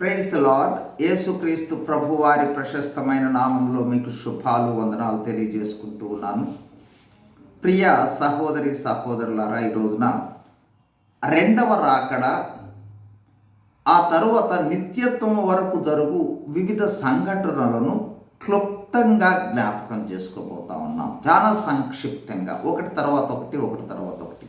Praise the lord యేసుక్రీస్తు ప్రభు వారి ప్రశస్తమైన నామంలో మీకు శుభాలు వందనాలు తెలియజేసుకుంటూ ఉన్నాను. ప్రియ సహోదరి సహోదరులారా ఈ రోజున రెండవ రాకడ ఆ తరువాత నిత్యత్వం వరకు జరుగు వివిధ సంఘటనలను క్లుప్తంగా జ్ఞాపకం చేసుకోబోతా ఉన్నాం. చాలా సంక్షిప్తంగా. ఒకటి తర్వాత ఒకటి ఒకటి తర్వాత ఒకటి.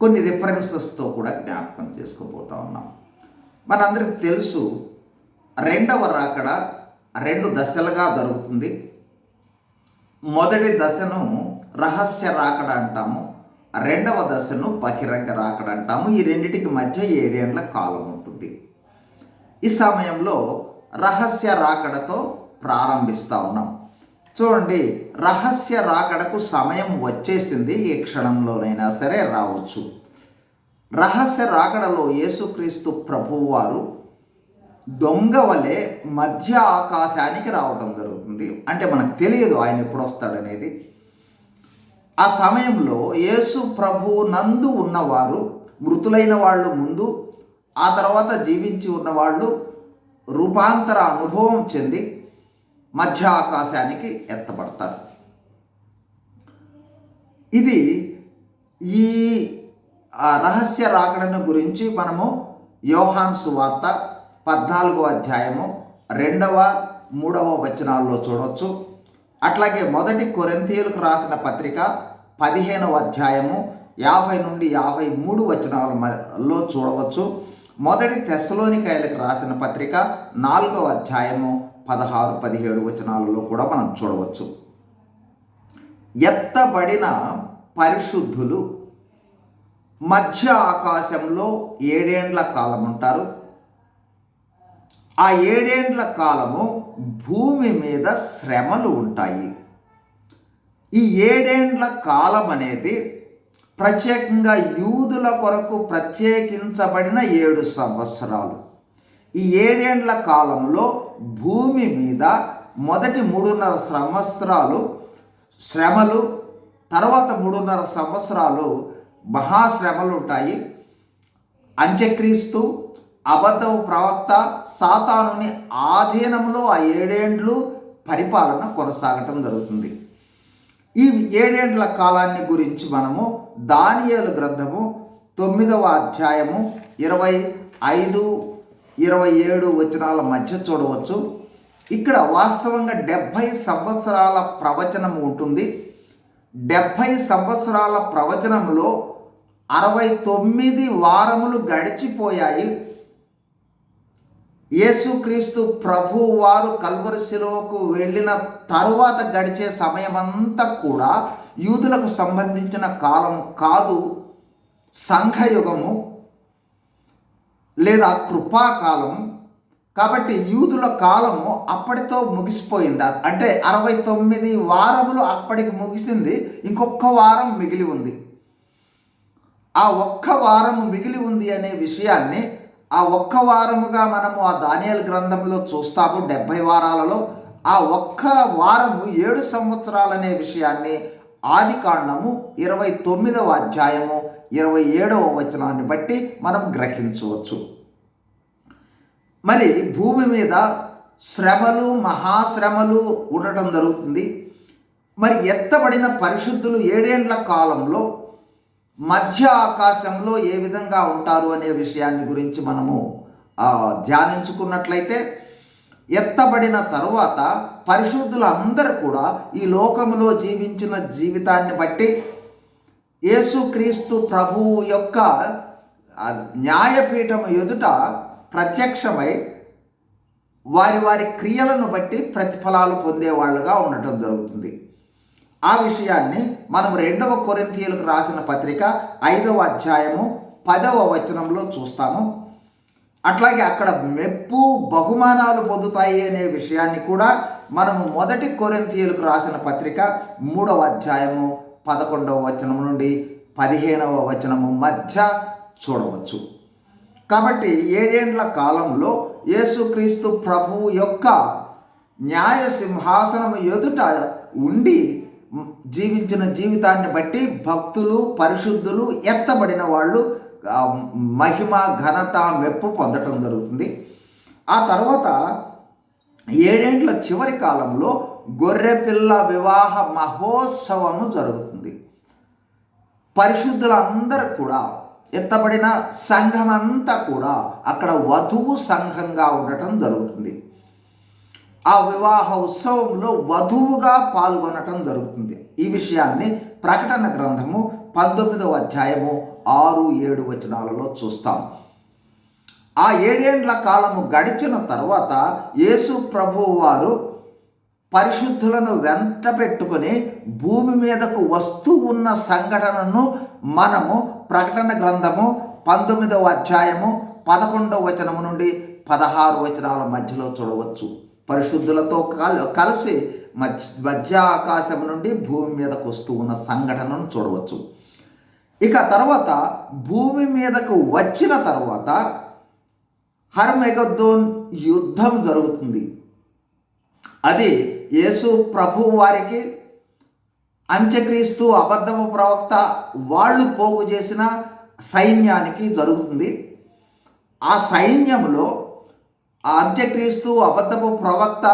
కొన్ని రిఫరెన్సెస్తో కూడా జ్ఞాపకం చేసుకోబోతా ఉన్నాం. మనందరికి తెలుసు రెండవ రాకడ రెండు దశలుగా జరుగుతుంది. మొదటి దశను రహస్య రాకడ అంటాము రెండవ దశను బహిరంగ రాకడ అంటాము. ఈ రెండిటికి మధ్య ఏడేండ్ల కాలం ఉంటుంది. ఈ సమయంలో రహస్య రాకడతో ప్రారంభిస్తూ ఉన్నాం. చూడండి రహస్య రాకడకు సమయం వచ్చేసింది ఏ క్షణంలోనైనా సరే రావచ్చు. రహస్య రాకడలో యేసుక్రీస్తు ప్రభువారు దొంగ వలె మధ్య ఆకాశానికి రావటం జరుగుతుంది. అంటే మనకు తెలియదు ఆయన ఎప్పుడు వస్తాడనేది ఆ సమయంలో యేసు ప్రభు నందు ఉన్నవారు మృతులైన వాళ్ళు ముందు ఆ తర్వాత జీవించి ఉన్నవాళ్ళు రూపాంతర అనుభవం చెంది మధ్య ఆకాశానికి ఎత్తబడతారు. ఇది ఈ ఆ రహస్య రాకడను గురించి మనము యోహాన్ సువార్త పద్నాలుగో అధ్యాయము రెండవ మూడవ వచనాల్లో చూడవచ్చు అట్లాగే మొదటి కొరింథీయులకు రాసిన పత్రిక పదిహేనవ అధ్యాయము యాభై నుండి యాభై మూడు వచనాలలో చూడవచ్చు. మొదటి తెస్సలోనికాయలకు రాసిన పత్రిక నాలుగవ అధ్యాయము పదహారు పదిహేడు వచనాలలో కూడా మనం చూడవచ్చు. ఎత్తబడిన పరిశుద్ధులు మధ్య ఆకాశంలో ఏడేండ్ల కాలం ఉంటారు ఆ ఏడేండ్ల కాలము భూమి మీద శ్రమలు ఉంటాయి. ఈ ఏడేండ్ల కాలం అనేది ప్రత్యేకంగా యూదుల కొరకు ప్రత్యేకించబడిన ఏడు సంవత్సరాలు. ఈ ఏడేండ్ల కాలంలో భూమి మీద మొదటి మూడున్నర సంవత్సరాలు శ్రమలు తర్వాత మూడున్నర సంవత్సరాలు మహాశ్రమలు ఉంటాయి అంత్యక్రీస్తు అబద్ధ ప్రవక్త సాతానుని ఆధీనంలో ఆ ఏడేండ్లు పరిపాలన కొనసాగటం జరుగుతుంది. ఈ ఏడేండ్ల కాలాన్ని గురించి మనము దానియలు గ్రంథము తొమ్మిదవ అధ్యాయము ఇరవై ఐదు ఇరవై ఏడు వచనాల మధ్య చూడవచ్చు. ఇక్కడ వాస్తవంగా డెబ్భై సంవత్సరాల ప్రవచనం ఉంటుంది. డెబ్భై సంవత్సరాల ప్రవచనంలో అరవై తొమ్మిది వారములు గడిచిపోయాయి. యేసుక్రీస్తు ప్రభు వారు కల్వరిశిలోకు వెళ్ళిన తరువాత గడిచే సమయమంతా కూడా యూదులకు సంబంధించిన కాలం కాదు. సంఘయుగము లేదా కృపాకాలం కాబట్టి యూదుల కాలము అప్పటితో ముగిసిపోయింది. అంటే అరవై తొమ్మిది వారములు అప్పటికి ముగిసింది. ఇంకొక వారం మిగిలి ఉంది. ఆ ఒక్క వారము మిగిలి ఉంది అనే విషయాన్ని ఆ ఒక్క వారముగా మనము ఆ దానియల్ గ్రంథంలో చూస్తాము డెబ్భై వారాలలో. ఆ ఒక్క వారము ఏడు సంవత్సరాలనే విషయాన్ని ఆది కాండము ఇరవై తొమ్మిదవ అధ్యాయము ఇరవై ఏడవ వచనాన్ని బట్టి మనం గ్రహించవచ్చు. మరి భూమి మీద శ్రమలు మహాశ్రమలు ఉండటం జరుగుతుంది. మరి ఎత్తబడిన పరిశుద్ధులు ఏడేండ్ల కాలంలో మధ్య ఆకాశంలో ఏ విధంగా ఉంటారు అనే విషయాన్ని గురించి మనము ధ్యానించుకున్నట్లయితే ఎత్తబడిన తరువాత పరిశుద్ధులు అందరూ కూడా ఈ లోకంలో జీవించిన జీవితాన్ని బట్టి యేసుక్రీస్తు ప్రభువు యొక్క న్యాయపీఠం ఎదుట ప్రత్యక్షమై వారి వారి క్రియలను బట్టి ప్రతిఫలాలు పొందేవాళ్ళుగా ఉండటం జరుగుతుంది. ఆ విషయాన్ని మనం రెండవ కొరింథీయులకు రాసిన పత్రిక ఐదవ అధ్యాయము పదవ వచనంలో చూస్తాము. అట్లాగే అక్కడ మెప్పు బహుమానాలు పొందుతాయి అనే విషయాన్ని కూడా మనము మొదటి కొరింథీయులకు రాసిన పత్రిక మూడవ అధ్యాయము పదకొండవ వచనం నుండి పదిహేనవ వచనము మధ్య చూడవచ్చు. కాబట్టి ఏడేండ్ల కాలంలో యేసుక్రీస్తు ప్రభువు యొక్క న్యాయ సింహాసనము ఎదుట ఉండి జీవించిన జీవితాన్ని బట్టి భక్తులు పరిశుద్ధులు ఎత్తబడిన వాళ్ళు మహిమ ఘనత మెప్పు పొందటం జరుగుతుంది. ఆ తర్వాత ఏడేండ్ల చివరి కాలంలో గొర్రెపిల్ల వివాహ మహోత్సవము జరుగుతుంది. పరిశుద్ధులందరూ కూడా ఎత్తబడిన సంఘం అంతా కూడా అక్కడ వధువు సంఘంగా ఉండటం జరుగుతుంది. ఆ వివాహ ఉత్సవంలో వధువుగా పాల్గొనటం జరుగుతుంది. ఈ విషయాన్ని ప్రకటన గ్రంథము పంతొమ్మిదవ అధ్యాయము ఆరు ఏడు వచనాలలో చూస్తాం. ఆ ఏడేండ్ల కాలము గడిచిన తర్వాత యేసు ప్రభు వారు పరిశుద్ధులను వెంట పెట్టుకొని భూమి మీదకు వస్తూ ఉన్న సంఘటనను మనము ప్రకటన గ్రంథము పంతొమ్మిదవ అధ్యాయము పదకొండవ వచనము నుండి పదహారు వచనాల మధ్యలో చూడవచ్చు. పరిశుద్ధులతో కల్ కలిసి మధ్య మధ్య ఆకాశం నుండి భూమి మీదకు వస్తూ ఉన్న సంఘటనను చూడవచ్చు. ఇక తర్వాత భూమి మీదకు వచ్చిన తర్వాత హర్మెగద్దోన్ యుద్ధం జరుగుతుంది. అది యేసు ప్రభు వారికి అంత్యక్రీస్తు అబద్ధము ప్రవక్త వాళ్ళు పోగు చేసిన సైన్యానికి జరుగుతుంది. ఆ సైన్యంలో ఆ అంత్యక్రీస్తు అబద్ధపు ప్రవక్త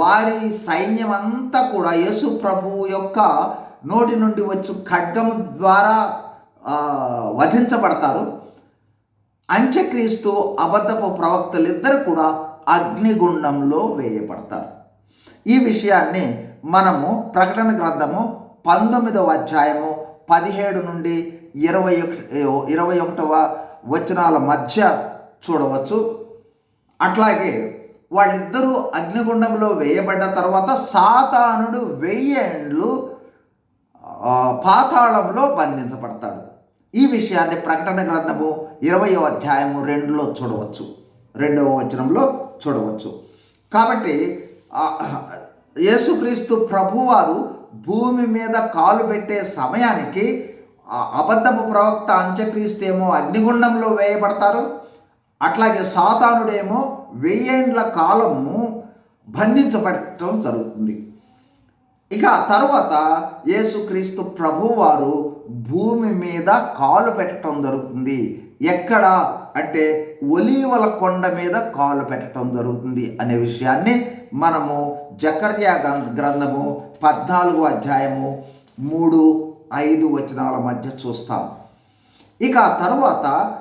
వారి సైన్యం అంతా కూడా యేసు ప్రభువు యొక్క నోటి నుండి వచ్చి ఖడ్గము ద్వారా వధించబడతారు. అంత్యక్రీస్తు అబద్ధపు ప్రవక్తలిద్దరు కూడా అగ్నిగుండంలో వేయబడతారు. ఈ విషయాన్ని మనము ప్రకటన గ్రంథము పంతొమ్మిదవ అధ్యాయము పదిహేడు నుండి ఇరవై ఒకటి ఇరవై ఒకటవ వచనాల మధ్య చూడవచ్చు. అట్లాగే వాళ్ళిద్దరూ అగ్నిగుండంలో వేయబడ్డ తర్వాత సాతానుడు వెయ్యేండ్లు ఆ, పాతాళంలో బంధించబడతాడు. ఈ విషయాన్ని ప్రకటన గ్రంథము ఇరవయో అధ్యాయము రెండులో చూడవచ్చు. రెండవ వచనంలో చూడవచ్చు. కాబట్టి యేసుక్రీస్తు ప్రభువారు భూమి మీద కాలు పెట్టే సమయానికి అబద్ధపు ప్రవక్త అంత్యక్రీస్తు ఏమో అగ్నిగుండంలో వేయబడతారు. అట్లాగే సాతానుడేమో వెయ్యేండ్ల కాలము బంధించబడటం జరుగుతుంది. ఇక తరువాత యేసుక్రీస్తు ప్రభువారు భూమి మీద కాలు పెట్టడం జరుగుతుంది. ఎక్కడ? అంటే ఒలీవల కొండ మీద కాలు పెట్టడం జరుగుతుంది అనే విషయాన్ని మనము జకర్యా గ్రం- గ్రంథము పద్నాలుగు అధ్యాయము మూడు ఐదు వచనాల మధ్య చూస్తాం. ఇక తరువాత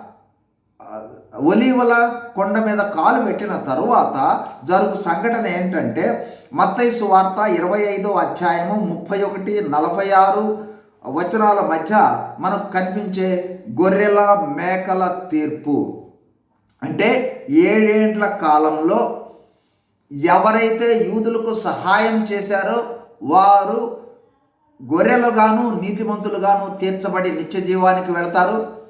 ఒలీవల కొండ మీద కాలు పెట్టిన తరువాత జరుగు సంఘటన ఏంటంటే మత్తైసు వార్త ఇరవై ఐదో అధ్యాయము ముప్పై ఒకటి నలభై ఆరు వచనాల మధ్య మనకు కనిపించే గొర్రెల మేకల తీర్పు. అంటే ఏడేండ్ల కాలంలో ఎవరైతే యూదులకు సహాయం చేశారో వారు గొర్రెలుగాను నీతిమంతులుగాను తీర్చబడి నిత్య జీవానికి వెళతారు.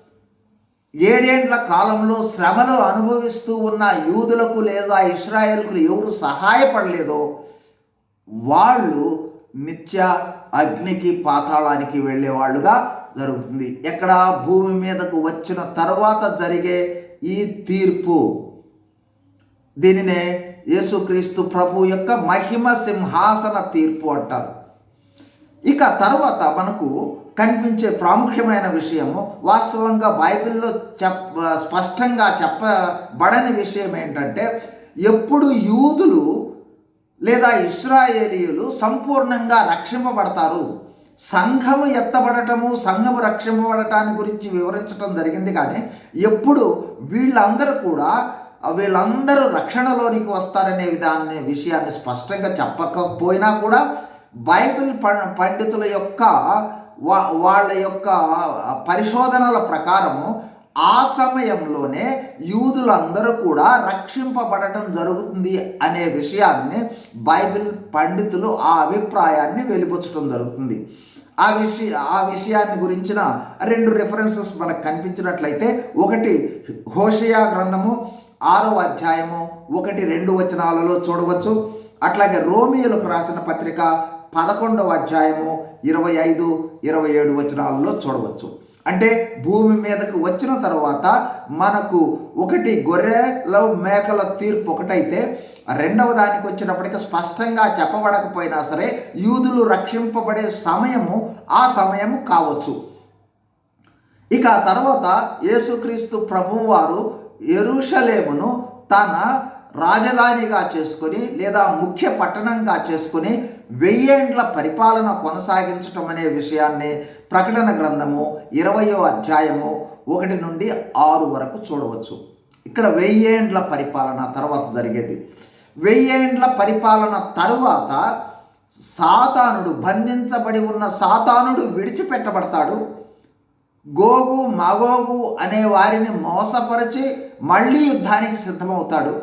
ఏడేండ్ల కాలంలో శ్రమలు అనుభవిస్తూ ఉన్న యూదులకు లేదా ఇస్రాయేల్కు ఎవరు సహాయపడలేదో వాళ్ళు నిత్య అగ్నికి పాతాళానికి వెళ్ళేవాళ్ళుగా జరుగుతుంది. ఎక్కడ? భూమి మీదకు వచ్చిన తర్వాత జరిగే ఈ తీర్పు. దీనినే యేసుక్రీస్తు ప్రభు యొక్క మహిమ సింహాసన తీర్పు అంటారు. ఇక తర్వాత మనకు కనిపించే ప్రాముఖ్యమైన విషయము వాస్తవంగా బైబిల్లో చెప్ స్పష్టంగా చెప్పబడని విషయం ఏంటంటే ఎప్పుడు యూదులు లేదా ఇస్రాయేలీయులు సంపూర్ణంగా రక్షింపబడతారు. సంఘము ఎత్తబడటము సంఘము రక్షింపబడటాన్ని గురించి వివరించడం జరిగింది కానీ ఎప్పుడు వీళ్ళందరూ కూడా వీళ్ళందరూ రక్షణలోనికి వస్తారనే విధాన్ని విషయాన్ని స్పష్టంగా చెప్పకపోయినా కూడా బైబిల్ ప- పండితుల యొక్క వా- వాళ్ళ యొక్క పరిశోధనల ప్రకారము ఆ సమయంలోనే యూదులందరూ కూడా రక్షింపబడటం జరుగుతుంది అనే విషయాన్ని బైబిల్ పండితులు ఆ అభిప్రాయాన్ని వెలిపుచ్చడం జరుగుతుంది. ఆ విషయ ఆ విషయాన్ని గురించిన రెండు రెఫరెన్సెస్ మనకు కనిపించినట్లయితే ఒకటి హోషయా గ్రంథము ఆరో అధ్యాయము ఒకటి రెండు వచనాలలో చూడవచ్చు. అట్లాగే రోమియోలకు రాసిన పత్రిక పదకొండవ అధ్యాయము ఇరవై ఐదు ఇరవై ఏడు వచనాలలో చూడవచ్చు. అంటే భూమి మీదకు వచ్చిన తర్వాత మనకు ఒకటి గొర్రెల మేకల తీర్పు ఒకటైతే రెండవ దానికి వచ్చినప్పటికీ స్పష్టంగా చెప్పబడకపోయినా సరే యూదులు రక్షింపబడే సమయము ఆ సమయము కావచ్చు. ఇక తర్వాత యేసుక్రీస్తు ప్రభువారు ఎరుషలేమును తన రాజధానిగా చేసుకొని లేదా ముఖ్య పట్టణంగా చేసుకొని వెయ్యేండ్ల పరిపాలన కొనసాగించటం అనే విషయాన్ని ప్రకటన గ్రంథము ఇరవయో అధ్యాయము ఒకటి నుండి ఆరు వరకు చూడవచ్చు. ఇక్కడ వెయ్యేండ్ల పరిపాలన తర్వాత జరిగేది. వెయ్యేండ్ల పరిపాలన తరువాత సాతానుడు బంధించబడి ఉన్న సాతానుడు విడిచిపెట్టబడతాడు. గోగు మగోగు అనే వారిని మోసపరిచి మళ్ళీ యుద్ధానికి సిద్ధమవుతాడు.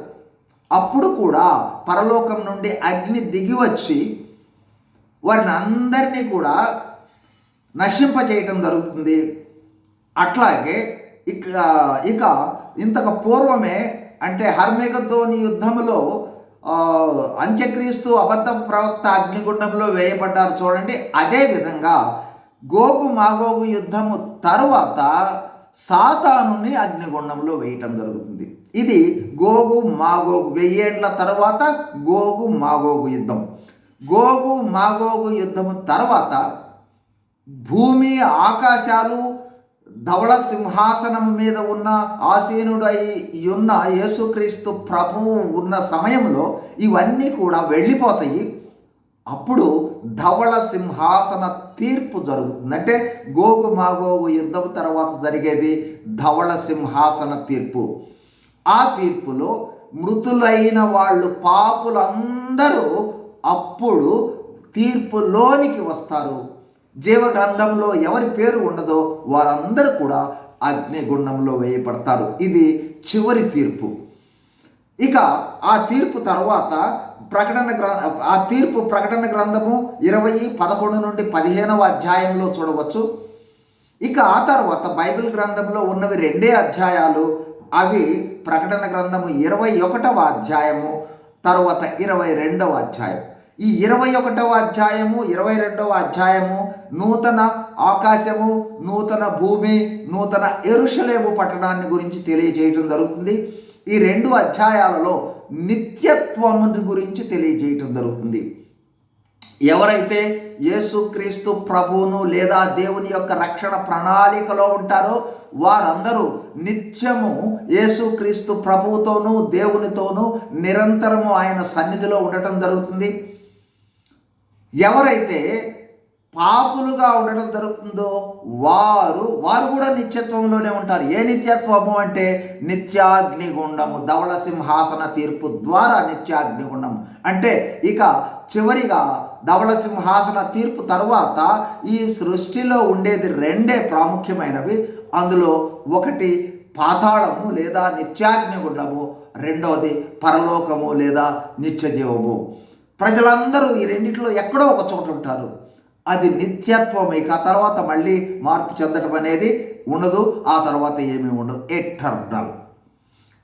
అప్పుడు కూడా పరలోకం నుండి అగ్ని దిగి వచ్చి వారిని అందరినీ కూడా నశింపజేయటం జరుగుతుంది. అట్లాగే ఇక ఇక ఇంతకు పూర్వమే అంటే హర్మెగద్దోని యుద్ధంలో అంత్యక్రీస్తు అబద్ధ ప్రవక్త అగ్నిగుండంలో వేయబడ్డారు చూడండి. అదే విధంగా గోగు మాగోగు యుద్ధము తరువాత సాతానుని అగ్నిగుండంలో వేయటం జరుగుతుంది. ఇది గోగు మాగోగు వెయ్యేండ్ల తర్వాత గోగు మాగోగు యుద్ధం. గోగు మాగోగు యుద్ధము తర్వాత భూమి ఆకాశాలు ధవళ సింహాసనం మీద ఉన్న ఆసీనుడై ఉన్న యేసుక్రీస్తు ప్రభువు ఉన్న సమయంలో ఇవన్నీ కూడా వెళ్ళిపోతాయి. అప్పుడు ధవళ సింహాసన తీర్పు జరుగుతుంది. అంటే గోగు మాగోగు యుద్ధం తర్వాత జరిగేది ధవళ సింహాసన తీర్పు. ఆ తీర్పులో మృతులైన వాళ్ళు పాపులందరూ అప్పుడు తీర్పులోనికి వస్తారు. జీవ గ్రంథంలో ఎవరి పేరు ఉండదో వారందరూ కూడా అగ్నిగుండంలో వేయబడతారు. ఇది చివరి తీర్పు. ఇక ఆ తీర్పు తర్వాత ప్రకటన గ్ర ఆ తీర్పు ప్రకటన గ్రంథము ఇరవై పదకొండు నుండి పదిహేనవ అధ్యాయంలో చూడవచ్చు. ఇక ఆ తర్వాత బైబిల్ గ్రంథంలో ఉన్నవి రెండే అధ్యాయాలు. అవి ప్రకటన గ్రంథము ఇరవై ఒకటవ అధ్యాయము తర్వాత ఇరవై రెండవ అధ్యాయం. ఈ ఇరవై ఒకటవ అధ్యాయము ఇరవై రెండవ అధ్యాయము నూతన ఆకాశము నూతన భూమి నూతన ఎరుషలేము పట్టణాన్ని గురించి తెలియజేయటం జరుగుతుంది. ఈ రెండు అధ్యాయాలలో నిత్యత్వము గురించి తెలియజేయటం జరుగుతుంది. ఎవరైతే యేసుక్రీస్తు ప్రభువును లేదా దేవుని యొక్క రక్షణ ప్రణాళికలో ఉంటారో వారందరూ నిత్యము యేసుక్రీస్తు ప్రభువుతోనూ దేవునితోనూ నిరంతరము ఆయన సన్నిధిలో ఉండటం జరుగుతుంది. ఎవరైతే పాపులుగా ఉండడం జరుగుతుందో వారు వారు కూడా నిత్యత్వంలోనే ఉంటారు. ఏ నిత్యత్వము అంటే నిత్యాగ్నిగుండము ధవళ సింహాసన తీర్పు ద్వారా నిత్యాగ్నిగుండము. అంటే ఇక చివరిగా ధవళ సింహాసన తీర్పు తర్వాత ఈ సృష్టిలో ఉండేది రెండే ప్రాముఖ్యమైనవి. అందులో ఒకటి పాతాళము లేదా నిత్యాగ్నిగుండము రెండవది పరలోకము లేదా నిత్యజీవము. ప్రజలందరూ ఈ రెండిట్లో ఎక్కడో ఒక చోట ఉంటారు. అది నిత్యత్వం ఇక తర్వాత మళ్ళీ మార్పు చెందడం అనేది ఉండదు. ఆ తర్వాత ఏమీ ఉండదు. ఎటర్నల్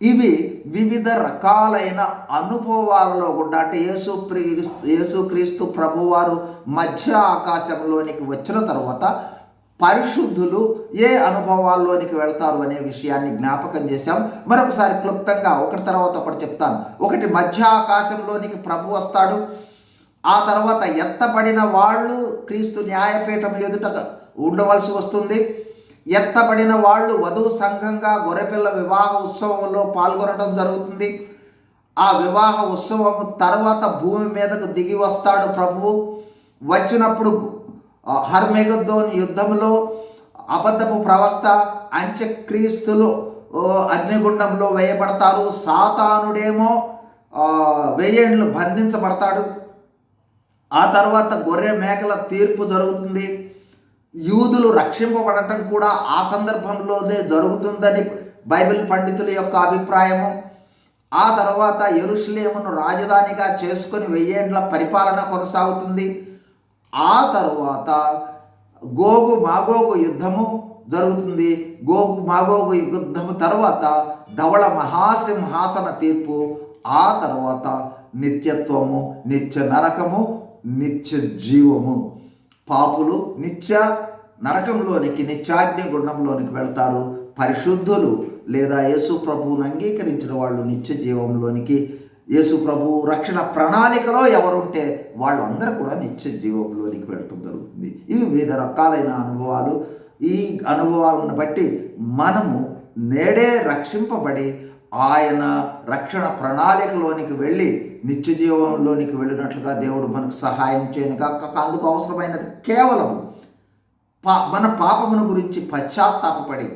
ఇవి వివిధ రకాలైన అనుభవాలలో కూడా అంటే యేసు యేసుక్రీస్తు ప్రభువారు మధ్య ఆకాశంలోనికి వచ్చిన తర్వాత పరిశుద్ధులు ఏ అనుభవాల్లోనికి వెళ్తారు అనే విషయాన్ని జ్ఞాపకం చేశాం. మరొకసారి క్లుప్తంగా ఒకటి తర్వాత ఒకటి చెప్తాను. ఒకటి మధ్య ఆకాశంలోనికి ప్రభు వస్తాడు. ఆ తర్వాత ఎత్తబడిన వాళ్ళు క్రీస్తు న్యాయపీఠం ఎదుట ఉండవలసి వస్తుంది. ఎత్తబడిన వాళ్ళు వధువు సంఘంగా గొర్రెపిల్ల వివాహ ఉత్సవంలో పాల్గొనడం జరుగుతుంది. ఆ వివాహ ఉత్సవం తర్వాత భూమి మీదకు దిగి వస్తాడు ప్రభువు వచ్చినప్పుడు హర్మెగద్దోని యుద్ధంలో అబద్ధపు ప్రవక్త అంత్యక్రీస్తులు అగ్నిగుండంలో వేయబడతారు. సాతానుడేమో వెయ్యేళ్ళు వెయ్యేండ్లు బంధించబడతాడు. ఆ తర్వాత గొర్రె మేకల తీర్పు జరుగుతుంది. యూదులు రక్షింపబడటం కూడా ఆ సందర్భంలోనే జరుగుతుందని బైబిల్ పండితుల యొక్క అభిప్రాయము. ఆ తర్వాత ఎరుషులేమును రాజధానిగా చేసుకొని వెయ్యేండ్ల పరిపాలన కొనసాగుతుంది. ఆ తరువాత గోగు మాగోగు యుద్ధము జరుగుతుంది. గోగు మాగోగు యుద్ధము తర్వాత ధవళ మహాసింహాసన తీర్పు ఆ తర్వాత నిత్యత్వము నిత్య నరకము నిత్య జీవము. పాపులు నిత్య నరకంలోనికి నిత్యాగ్ని గుండంలోనికి వెళ్తారు. పరిశుద్ధులు లేదా యేసు ప్రభువును అంగీకరించిన వాళ్ళు నిత్య జీవంలోనికి యేసు ప్రభు రక్షణ ప్రణాళికలో ఎవరుంటే వాళ్ళందరూ కూడా నిత్య జీవంలోనికి వెళ్ళటం జరుగుతుంది. ఇవి వివిధ రకాలైన అనుభవాలు. ఈ అనుభవాలను బట్టి మనము నేడే రక్షింపబడి ఆయన రక్షణ ప్రణాళికలోనికి వెళ్ళి నిత్య జీవంలోనికి వెళ్ళినట్లుగా దేవుడు మనకు సహాయం చేయను కాక అందుకు అవసరమైనది కేవలం పా మన పాపమును గురించి పశ్చాత్తాపపడి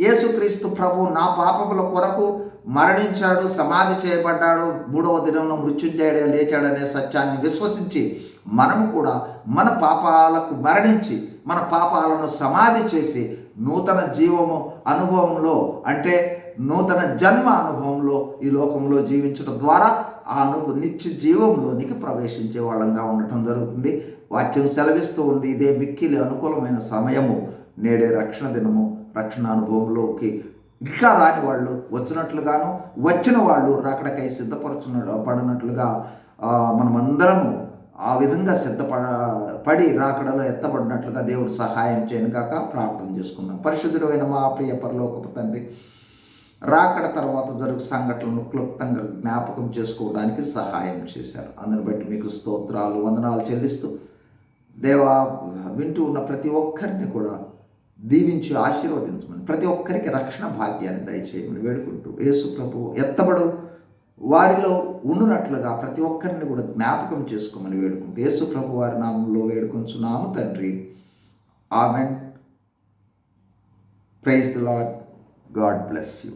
యేసుక్రీస్తు ప్రభు నా పాపముల కొరకు మరణించాడు సమాధి చేయబడ్డాడు మూడవ దినంలో మృత్యుంజయుడే లేచాడనే సత్యాన్ని విశ్వసించి మనము కూడా మన పాపాలకు మరణించి మన పాపాలను సమాధి చేసి నూతన జీవము అనుభవంలో అంటే నూతన జన్మ అనుభవంలో ఈ లోకంలో జీవించడం ద్వారా ఆ అనుభవ నిత్య జీవంలోనికి ప్రవేశించే వాళ్ళంగా ఉండటం జరుగుతుంది. వాక్యం సెలవిస్తూ ఉంది ఇదే మిక్కిలి అనుకూలమైన సమయము. నేడే రక్షణ దినము రక్షణ అనుభవంలోకి ఇంకా రాని వాళ్ళు వచ్చినట్లుగాను వచ్చిన వాళ్ళు రాకడకై సిద్ధపరచున్న పడినట్లుగా మనమందరము ఆ విధంగా సిద్ధపడ పడి రాకడలో ఎత్తబడినట్లుగా దేవుడు సహాయం చేయను కాక ప్రార్థన చేసుకుందాం. పరిశుద్ధుడైన మా ప్రియ పరలోకపు తండ్రి రాకడ తర్వాత జరుగు సంఘటనలను క్లుప్తంగా జ్ఞాపకం చేసుకోవడానికి సహాయం చేశారు. అందుని బట్టి మీకు స్తోత్రాలు వందనాలు చెల్లిస్తూ దేవా వింటూ ఉన్న ప్రతి ఒక్కరిని కూడా దీవించి ఆశీర్వదించమని ప్రతి ఒక్కరికి రక్షణ భాగ్యాన్ని దయచేయమని వేడుకుంటూ యేసు ప్రభు ఎత్తబడు వారిలో ఉండునట్లుగా ప్రతి ఒక్కరిని కూడా జ్ఞాపకం చేసుకోమని వేడుకుంటూ యేసు ప్రభు వారి నామంలో వేడుకొంచున్నాము తండ్రి. Amen. Praise the Lord God bless you.